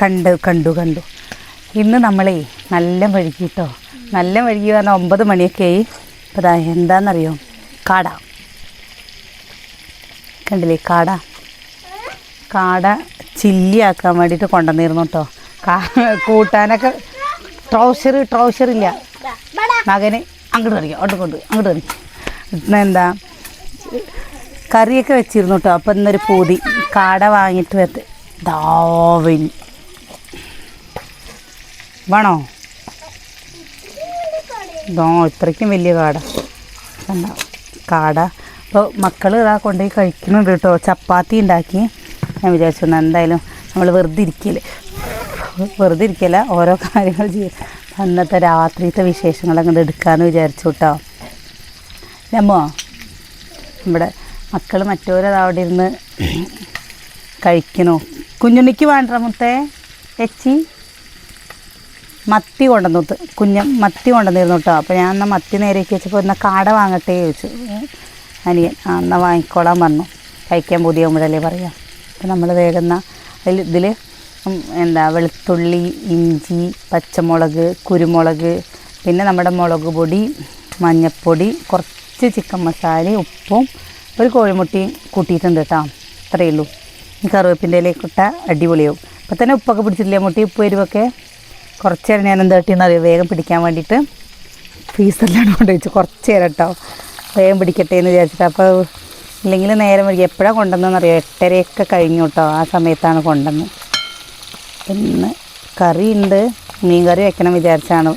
കണ്ട് കണ്ടു കണ്ടു. ഇന്ന് നമ്മളേ നല്ല വഴുകി കേട്ടോ നല്ല വഴുകി പറഞ്ഞാൽ ഒമ്പത് മണിയൊക്കെ ആയി. അപ്പോൾ അതാ എന്താണെന്നറിയോ കാട. കണ്ടില്ലേ കാട? കാട ചില്ലിയാക്കാൻ വേണ്ടിയിട്ട് കൊണ്ടുവന്നിരുന്നു കേട്ടോ കൂട്ടാനൊക്കെ ട്രൗസർ ട്രൗസർ ഇല്ല മകന് അങ്ങോട്ട് കളിക്കാം അങ്ങോട്ട് കൊണ്ട് അങ്ങോട്ട് കളിക്കും എന്താ? കറിയൊക്കെ വെച്ചിരുന്നു കേട്ടോ അപ്പം ഇന്നൊരു പൂതി. കാട വാങ്ങിയിട്ട് വെത്ത് ദാവിൻ വേണോ? ദോ ഇത്രയ്ക്കും വലിയ കാട. കാട? അപ്പോൾ മക്കൾ ഇതാ കൊണ്ടുപോയി കഴിക്കുന്നുണ്ട് കേട്ടോ. ചപ്പാത്തി ഉണ്ടാക്കി. ഞാൻ വിചാരിച്ചു എന്തായാലും നമ്മൾ വെറുതെ ഇരിക്കൽ. വെറുതെ ഇരിക്കല ഓരോ കാര്യങ്ങൾ ചെയ്യും. അന്നത്തെ രാത്രിത്തെ വിശേഷങ്ങൾ അങ്ങോട്ട് എടുക്കാമെന്ന് വിചാരിച്ചു കേട്ടോ. നമ്മോ നമ്മുടെ മക്കൾ മറ്റോരത് അവിടെ ഇരുന്ന് കഴിക്കണു? കുഞ്ഞുണ്ണിക്ക് വേണ്ട മുത്തേ. എച്ചി മത്തി കൊണ്ടുവന്നു കുഞ്ഞ മത്തി കൊണ്ടുവന്നിരുന്നു കേട്ടോ. അപ്പോൾ ഞാൻ എന്നാൽ മത്തി നേരേക്ക് വെച്ചപ്പോൾ എന്നാൽ കാട വാങ്ങട്ടെ ചോദിച്ചു. അനിയൻ ആ എന്നാൽ വാങ്ങിക്കോളാൻ പറഞ്ഞു. കഴിക്കാൻ പുതിയാകുമ്പോഴല്ലേ പറയാം. അപ്പോൾ നമ്മൾ വേഗം അതിൽ ഇതിൽ എന്താ വെളുത്തുള്ളി ഇഞ്ചി പച്ചമുളക് കുരുമുളക് പിന്നെ നമ്മുടെ മുളക് പൊടി മഞ്ഞൾപ്പൊടി കുറച്ച് ചിക്കൻ മസാല ഉപ്പും ഒരു കോഴിമുട്ടിയും കൂട്ടിയിട്ടുണ്ട് കേട്ടോ. അത്രയേ ഉള്ളൂ. ഈ കറിവേപ്പിന്റെ ഇലയൊക്കെ ഇട്ടാൽ അടിപൊളിയാവും. അപ്പോൾ തന്നെ ഉപ്പൊക്കെ പിടിച്ചിട്ടില്ലേ? മുട്ടി ഉപ്പ് എരിവൊക്കെ? കുറച്ച് നേരം ഞാൻ എന്താ കിട്ടിയെന്ന് അറിയാം? വേഗം പിടിക്കാൻ വേണ്ടിയിട്ട് ഫ്രീസറിലാണ് കൊണ്ട് വെച്ചു കുറച്ച് നേരം കേട്ടോ. വേഗം പിടിക്കട്ടെ എന്ന് വിചാരിച്ചിട്ട്. അപ്പോൾ ഇല്ലെങ്കിൽ നേരം വരിക എപ്പോഴാണ് കൊണ്ടുവന്നതെന്ന് അറിയാം? എട്ടരയൊക്കെ കഴിഞ്ഞു കേട്ടോ. ആ സമയത്താണ് കൊണ്ടുവന്നത്. പിന്നെ കറി ഉണ്ട് മീൻ കറി വെക്കണം വിചാരിച്ചാണ്.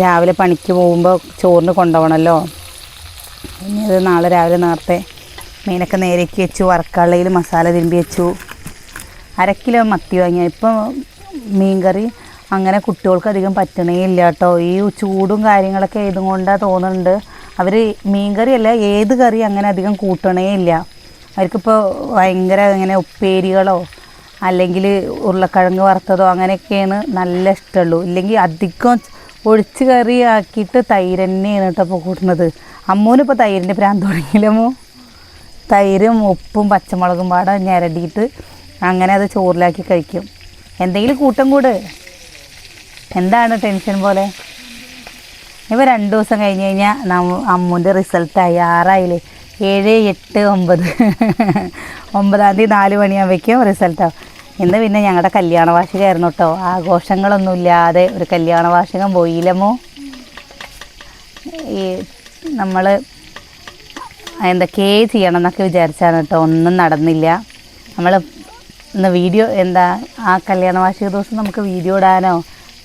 രാവിലെ പണിക്ക് പോകുമ്പോൾ ചോറിന് കൊണ്ടുപോകണമല്ലോ. ഇനി അത് നാളെ രാവിലെ നേരത്തെ മീനൊക്കെ നേരേക്ക് വെച്ചു വറക്കള്ളയിൽ മസാല തിരുമ്പി വെച്ചു. അര കിലോ മത്തി വാങ്ങിയ. ഇപ്പം മീൻകറി അങ്ങനെ കുട്ടികൾക്ക് അധികം പറ്റണേ ഇല്ല കേട്ടോ. ഈ ചൂടും കാര്യങ്ങളൊക്കെ ഇതും കൊണ്ടാണ് തോന്നുന്നുണ്ട് അവർ മീൻകറി അല്ല ഏത് കറി അങ്ങനെ അധികം കൂട്ടണേ ഇല്ല. അവർക്കിപ്പോൾ ഭയങ്കര ഇങ്ങനെ ഉപ്പേരികളോ അല്ലെങ്കിൽ ഉരുളക്കിഴങ്ങ് വറുത്തതോ അങ്ങനെയൊക്കെയാണ് നല്ല ഇഷ്ടമുള്ളൂ. ഇല്ലെങ്കിൽ അധികം ഒഴിച്ച് കറി ആക്കിയിട്ട് തൈര് തന്നെയാണ് കേട്ടോ ഇപ്പോൾ കൂട്ടുന്നത്. അമ്മൂനിപ്പോൾ തൈരിന്റെ പ്രാന്ത് തുടങ്ങിയില്ലമ്മോ തൈരും ഉപ്പും പച്ചമുളകും പാടെ ഞരടിയിട്ട് അങ്ങനെ അത് ചോറിലാക്കി കഴിക്കും. എന്തെങ്കിലും കൂട്ടം കൂട്. എന്താണ് ടെൻഷൻ പോലെ? ഇപ്പോൾ രണ്ട് ദിവസം കഴിഞ്ഞ് കഴിഞ്ഞാൽ നമ്മ അമ്മൂന്റെ റിസൾട്ടായി ആറായില്ലേ? ഏഴ് എട്ട് ഒമ്പത്. ഒമ്പതാം തീയതി നാല് മണിയാകുമ്പോഴേക്കും റിസൾട്ടാവും ഇന്ന് പിന്നെ ഞങ്ങളുടെ കല്യാണ വാർഷികമായിരുന്നു കേട്ടോ ആഘോഷങ്ങളൊന്നും ഇല്ലാതെ ഒരു കല്യാണ വാർഷികം പോയില്ലമോ ഈ നമ്മൾ എന്തൊക്കെ ചെയ്യണം എന്നൊക്കെ വിചാരിച്ചാണ് കേട്ടോ ഒന്നും നടന്നില്ല. നമ്മൾ ഇന്ന് വീഡിയോ എന്താ ആ കല്യാണ വാർഷിക ദിവസം നമുക്ക് വീഡിയോ ഇടാനോ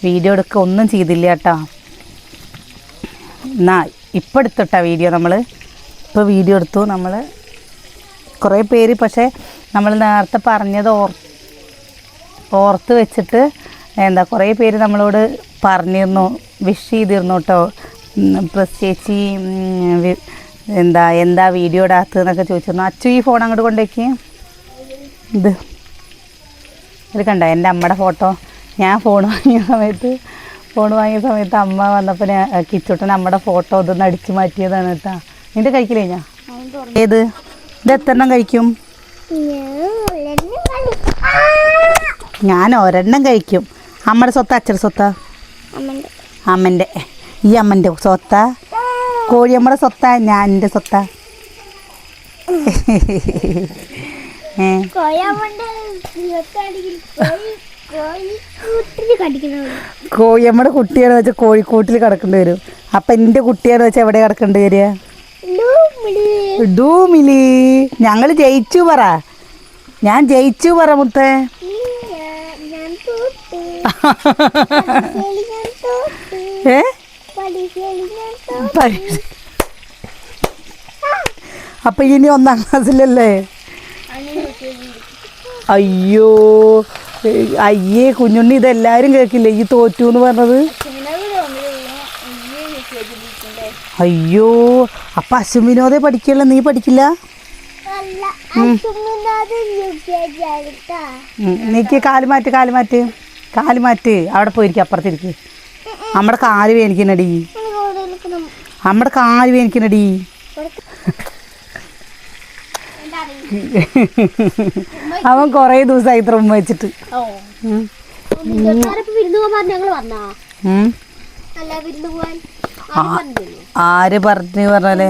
വീഡിയോ എടുക്കുക ഒന്നും ചെയ്തില്ല കേട്ടോ എന്നാ ഇപ്പം എടുത്തിട്ടാ വീഡിയോ നമ്മൾ ഇപ്പോൾ വീഡിയോ എടുത്തു നമ്മൾ കുറേ പേര് പക്ഷേ നമ്മൾ നേരത്തെ പറഞ്ഞത് ഓർ ഓർത്ത് വെച്ചിട്ട് എന്താ കുറേ പേര് നമ്മളോട് പറഞ്ഞിരുന്നു വിഷ് ചെയ്തിരുന്നു കേട്ടോ വി- എന്താ എന്താ വീഡിയോ ഇടാത്തതെന്നൊക്കെ ചോദിച്ചിരുന്നു അച്ചു ഈ ഫോൺ അങ്ങോട്ട് കൊണ്ടേക്ക് ഇത്. ഇത് കണ്ടോ എന്റെ അമ്മയുടെ ഫോട്ടോ ഞാൻ ഫോൺ വാങ്ങിയ സമയത്ത് ഫോൺ വാങ്ങിയ സമയത്ത് അമ്മ വന്നപ്പോൾ ഞാൻ കിച്ചുട്ടൻ അമ്മയുടെ ഫോട്ടോ ഇതൊന്ന് അടിച്ചു മാറ്റിയതാണ് കേട്ടോ. നിന്റെ കഴിക്കില്ലേ ഞാൻ ഏത്? ഇത് എത്രണ്ണം കഴിക്കും? ഞാൻ ഒരെണ്ണം കഴിക്കും. അമ്മയുടെ സ്വത്ത അച്ഛന്റെ സ്വത്ത? അമ്മന്റെ. ഈ അമ്മന്റെ സ്വത്ത? കോഴിയമ്മയുടെ സ്വത്താ ഞാൻ എന്റെ സ്വത്താ. കോഴി നമ്മുടെ കുട്ടിയാണ് വെച്ചാൽ കോഴിക്കൂട്ടിൽ കിടക്കേണ്ടി വരും. അപ്പൊ എന്റെ കുട്ടിയാണ് വെച്ചാൽ എവിടെ കിടക്കേണ്ടി വരിക? ഡൂമിലി ഞങ്ങൾ ജയിച്ചു പറ. ഞാൻ ജയിച്ചു പറ മുത്തേ. ഏ? അപ്പൊ ഇനി ഒന്നാം ക്ലാസ്സിലല്ലേ? അയ്യോ അയ്യേ കുഞ്ഞുണ്ണി ഇതെല്ലാരും കേൾക്കില്ലേ ഈ തോറ്റു എന്ന് പറഞ്ഞത്? അയ്യോ അപ്പൊ അശ്വിനോദേ പഠിക്കല്ല? നീ പഠിക്കില്ല? നീക്ക് കാൽ മാറ്റ് കാൽ മാറ്റ്. കാൽ മാറ്റ്. അവിടെ പോയിരിക്കും അപ്പുറത്തിരിക്ക്. നമ്മുടെ കാൽ വേനിക്കണടി നമ്മുടെ കാൽ വേനിക്കണടി നോക്ക് അവൻ കൊറേ ദിവസമായി ഇത്ര ഉമ്മ വെച്ചിട്ട്. ആര് പറഞ്ഞു പറഞ്ഞാലേ?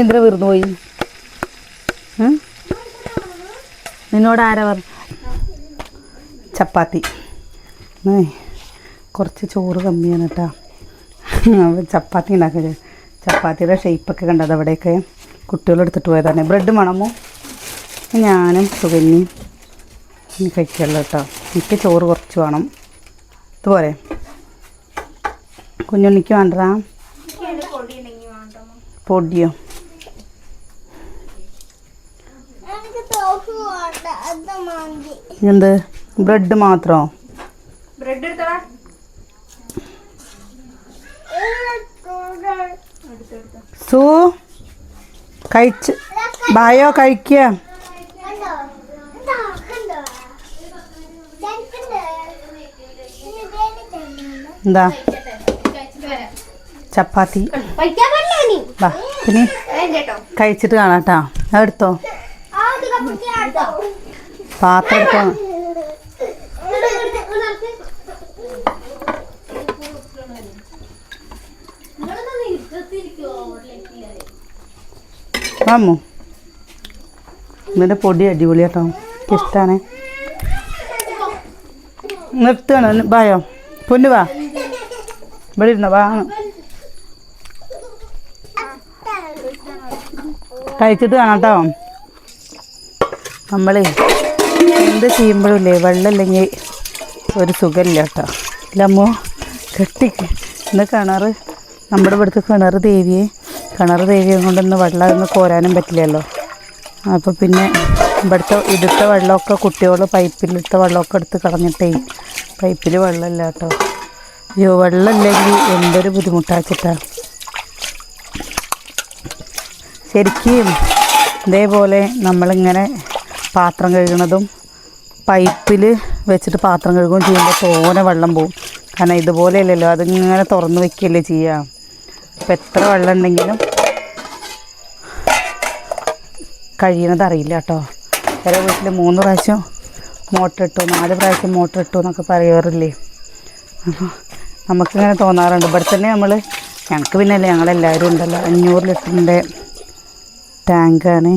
എന്തിനാ വിരുന്ന് പോയി? നിന്നോട് ആരാ പറഞ്ഞു? ചപ്പാത്തി. കുറച്ച് ചോറ് കമ്മിയാണ് കേട്ടോ ചപ്പാത്തി ഉണ്ടാക്കൽ. ചപ്പാത്തിയുടെ ഷേപ്പൊക്കെ കണ്ടത് അവിടെയൊക്കെ കുട്ടികൾ എടുത്തിട്ട് പോയതാണ്. ബ്രെഡ് മണമോ ഞാനും സുഗന്നി കഴിക്കുള്ളൂ കേട്ടോ എനിക്ക് ചോറ് കുറച്ച് വേണം. ഇതുപോലെ. കുഞ്ഞുണ്ണിക്ക് പൊടിയോ? വേണ്ട. മതി. എന്ത്? ബ്രെഡ് മാത്രമോ സു കഴിച്ച് ബായോ കഴിക്കുക. എന്താ? ചപ്പാത്തി. പിന്നെ കഴിച്ചിട്ട് കാണാട്ടാ എടുത്തോ പാത്രം എടുത്തോ. വാമോ ഇതിന്റെ പൊടി അടിപൊളി കേട്ടോ ഇഷ്ടമാണ് നിർത്തുകയാണ് ബായോ പൊന്നു വാ. ഇവിടെ ഇരുന്നോ വാ. കഴിച്ചിട്ട് കാണാം കേട്ടോ നമ്മളേ എന്ത് ചെയ്യുമ്പോഴില്ലേ വെള്ളമില്ലെങ്കിൽ ഒരു സുഖമില്ല കേട്ടോ. ഇല്ലമ്മോ കെട്ടി. ഇന്ന് കിണറ് നമ്മുടെ ഇവിടുത്തെ കിണർ ദേവിയെ കിണർ ദേവിയെ കൊണ്ടൊന്ന് വെള്ളം ഒന്ന് കോരാനും പറ്റില്ലല്ലോ. അപ്പോൾ പിന്നെ ഇവിടുത്തെ ഇടുത്ത വെള്ളമൊക്കെ കുട്ടികൾ പൈപ്പിലിട്ട വെള്ളമൊക്കെ എടുത്ത് കളഞ്ഞിട്ടേ പൈപ്പിൽ വെള്ളമില്ല കേട്ടോ. അയ്യോ വെള്ളമില്ലെങ്കിൽ എന്തൊരു ബുദ്ധിമുട്ടാച്ചിട്ടാ. ശരിക്കും ഇതേപോലെ നമ്മളിങ്ങനെ പാത്രം കഴുകണതും പൈപ്പിൽ വെച്ചിട്ട് പാത്രം കഴുകുകയും ചെയ്യുമ്പോൾ തോനെ വെള്ളം പോവും. കാരണം ഇതുപോലെയല്ലല്ലോ അതിങ്ങനെ തുറന്ന് വെക്കുകയല്ലേ ചെയ്യുക അപ്പം എത്ര വെള്ളം ഉണ്ടെങ്കിലും കഴിയണത് അറിയില്ല കേട്ടോ. ചില വീട്ടിൽ മൂന്ന് പ്രാവശ്യം മോട്ടർ ഇട്ടു നാല് പ്രാവശ്യം മോട്ടർ ഇട്ടു എന്നൊക്കെ പറയാറില്ലേ. അപ്പോൾ നമുക്കിങ്ങനെ തോന്നാറുണ്ട്. ഇവിടെ തന്നെ നമ്മൾ ഞങ്ങൾക്ക് പിന്നെ അല്ലേ ഞങ്ങളെല്ലാവരും ഉണ്ടല്ലോ. അഞ്ഞൂറ് ലിറ്ററിന്റെ ടാങ്കാണ്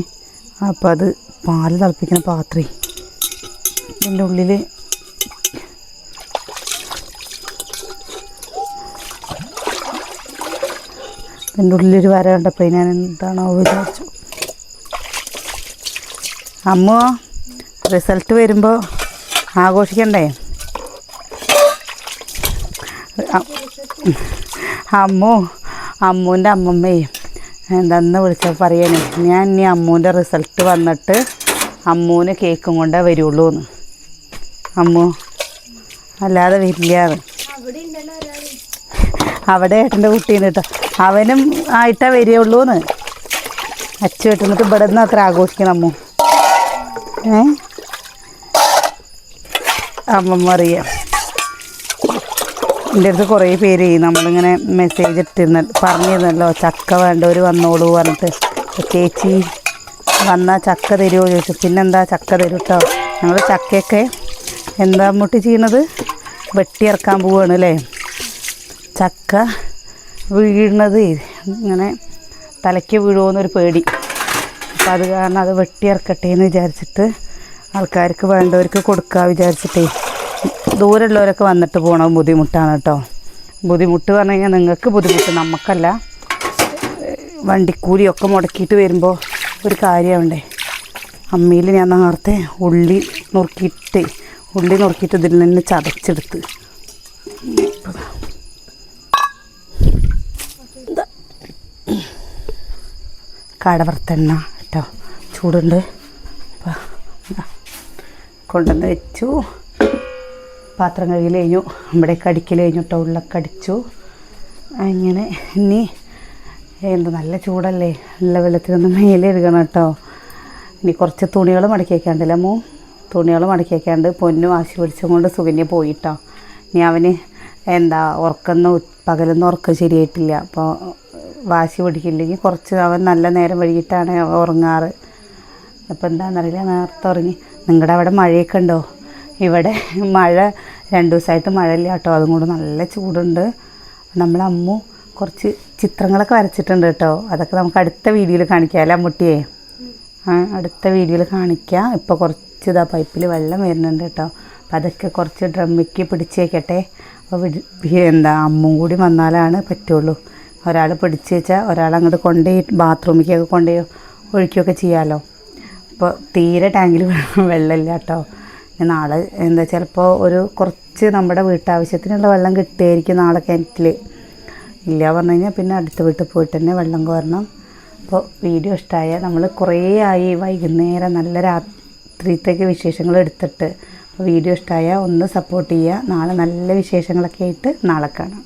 അപ്പോൾ അത് പാൽ തിളപ്പിക്കുന്ന പാത്രം. ഇതിന്റെ ഉള്ളിൽ ഇതിന്റെ ഉള്ളിലൊരു വര കണ്ടപ്പോൾ ഞാൻ എന്താണോ വിചാരിച്ചു. അമ്മ റിസൾട്ട് വരുമ്പോൾ ആഘോഷിക്കണ്ടേ? അമ്മു അമ്മൂന്റെ അമ്മമ്മയും എന്താന്ന് വിളിച്ചാൽ പറയാനേ ഞാൻ ഇനി അമ്മൂന്റെ റിസൾട്ട് വന്നിട്ട് അമ്മൂന് കേക്കും കൊണ്ടേ വരുള്ളൂ എന്ന് അമ്മു അല്ലാതെ വരില്ലാന്ന് അവിടെ ഏട്ടന്റെ കുട്ടീനെ കേട്ടോ അവനും ആയിട്ടാ വരികയുള്ളൂ എന്ന് അച്ചു കേട്ടിട്ട് ഇവിടെ നിന്ന് അത്ര ആഘോഷിക്കണം അമ്മു. ഏ? അമ്മമ്മ അറിയാം എന്റെ അടുത്ത് കുറേ പേര് നമ്മളിങ്ങനെ മെസ്സേജ് ഇട്ടിരുന്ന പറഞ്ഞിരുന്നല്ലോ ചക്ക വേണ്ടവർ വന്നോളൂ പറഞ്ഞിട്ട്. ചേച്ചി വന്നാൽ ചക്ക തരുമോ ചോദിച്ചു. പിന്നെന്താ ചക്ക തരും കേട്ടോ ഞങ്ങൾ ചക്കയൊക്കെ എന്താ മുട്ടി ചെയ്യണത്? വെട്ടിയിറക്കാൻ പോവുകയാണ് അല്ലേ ചക്ക വീഴുന്നത് ഇങ്ങനെ തലയ്ക്ക് വീഴുമെന്നൊരു പേടി. അപ്പം അത് കാരണം അത് വെട്ടിയിറക്കട്ടെ എന്ന് വിചാരിച്ചിട്ട് ആൾക്കാർക്ക് വേണ്ടവർക്ക് കൊടുക്കുക വിചാരിച്ചിട്ടേ. ദൂരമുള്ളവരൊക്കെ വന്നിട്ട് പോകണം ബുദ്ധിമുട്ടാണ് കേട്ടോ ബുദ്ധിമുട്ട് പറഞ്ഞു കഴിഞ്ഞാൽ നിങ്ങൾക്ക് ബുദ്ധിമുട്ട് നമുക്കല്ല വണ്ടിക്കൂലിയൊക്കെ മുടക്കിയിട്ട് വരുമ്പോൾ ഒരു കാര്യമുണ്ടേ അമ്മിയിൽ ഞാൻ നേരത്തെ ഉള്ളി നുറുക്കിയിട്ട് ഉള്ളി നുറുക്കിയിട്ട് ഇതിൽ നിന്ന് ചതച്ചെടുത്ത്. കടവർത്തെണ്ണ കേട്ടോ. ചൂടുണ്ട്. കൊണ്ടുവന്ന് വെച്ചു. പാത്രം കഴുകൽ കഴിഞ്ഞു. നമ്മുടെ കടിക്കൽ കഴിഞ്ഞു കേട്ടോ. ഉള്ളൊക്കെ അടിച്ചു. അങ്ങനെ ഇനി എന്ത് നല്ല ചൂടല്ലേ. നല്ല വെള്ളത്തിലൊന്ന് മേലെഴുകണം കേട്ടോ. ഇനി കുറച്ച് തുണികൾ മടക്കി വയ്ക്കാണ്ടല്ലേ മോ തുണികൾ മടക്കി വയ്ക്കാണ്ട് പൊന്നു വാശി പിടിച്ചും കൊണ്ട് സുകന്യ പോയിട്ടോ ഇനി അവന് എന്താ ഉറക്കുന്ന പകലൊന്നും ഉറക്കം ശരിയായിട്ടില്ല. അപ്പോൾ വാശി പിടിക്കില്ലെങ്കിൽ കുറച്ച് അവൻ നല്ല നേരം വഴിയിട്ടാണ് ഉറങ്ങാറ്. അപ്പോൾ എന്താണെന്നറിയില്ല നേരത്തെ ഉറങ്ങി. നിങ്ങളുടെ അവിടെ മഴയൊക്കെ ഉണ്ടോ? ഇവിടെ മഴ രണ്ട് ദിവസമായിട്ട് മഴയില്ല കേട്ടോ. അതും കൂടെ നല്ല ചൂടുണ്ട്. നമ്മളെ അമ്മു കുറച്ച് ചിത്രങ്ങളൊക്കെ വരച്ചിട്ടുണ്ട് കേട്ടോ. അതൊക്കെ നമുക്ക് അടുത്ത വീഡിയോയിൽ കാണിക്കാം അല്ലേ ആ അടുത്ത വീഡിയോയിൽ കാണിക്കാം. ഇപ്പോൾ കുറച്ച് ഇതാ പൈപ്പിൽ വെള്ളം വരുന്നുണ്ട് കേട്ടോ. അപ്പം അതൊക്കെ കുറച്ച് ഡ്രമ്മിക്ക് പിടിച്ചേക്കട്ടെ അപ്പോൾ എന്താ അമ്മും കൂടി വന്നാലാണ് പറ്റുള്ളൂ. ഒരാൾ പിടിച്ച് വെച്ചാൽ ഒരാൾ അങ്ങോട്ട് കൊണ്ടുപോയി ബാത്റൂമിലേക്കൊക്കെ കൊണ്ടുപോയി ഒഴിക്കുകയൊക്കെ ചെയ്യാമല്ലോ അപ്പോൾ തീരെ ടാങ്കിൽ വെള്ളമില്ല കേട്ടോ നാളെ എന്താ ചിലപ്പോൾ ഒരു കുറച്ച് നമ്മുടെ വീട്ടാവശ്യത്തിനുള്ള വെള്ളം കിട്ടുമായിരിക്കും നാളെ കിണറ്റിൽ ഇല്ല പറഞ്ഞു കഴിഞ്ഞാൽ പിന്നെ അടുത്ത വീട്ടിൽ പോയിട്ട് തന്നെ വെള്ളം കോരണം. അപ്പോൾ വീഡിയോ ഇഷ്ടമായ നമ്മൾ കുറേ ആയി വൈകുന്നേരം നല്ല രാത്രിത്തേക്ക് വിശേഷങ്ങൾ എടുത്തിട്ട്. വീഡിയോ ഇഷ്ടമായ ഒന്ന് സപ്പോർട്ട് ചെയ്യുക നാളെ നല്ല വിശേഷങ്ങളൊക്കെ ആയിട്ട് നാളെ കാണാം.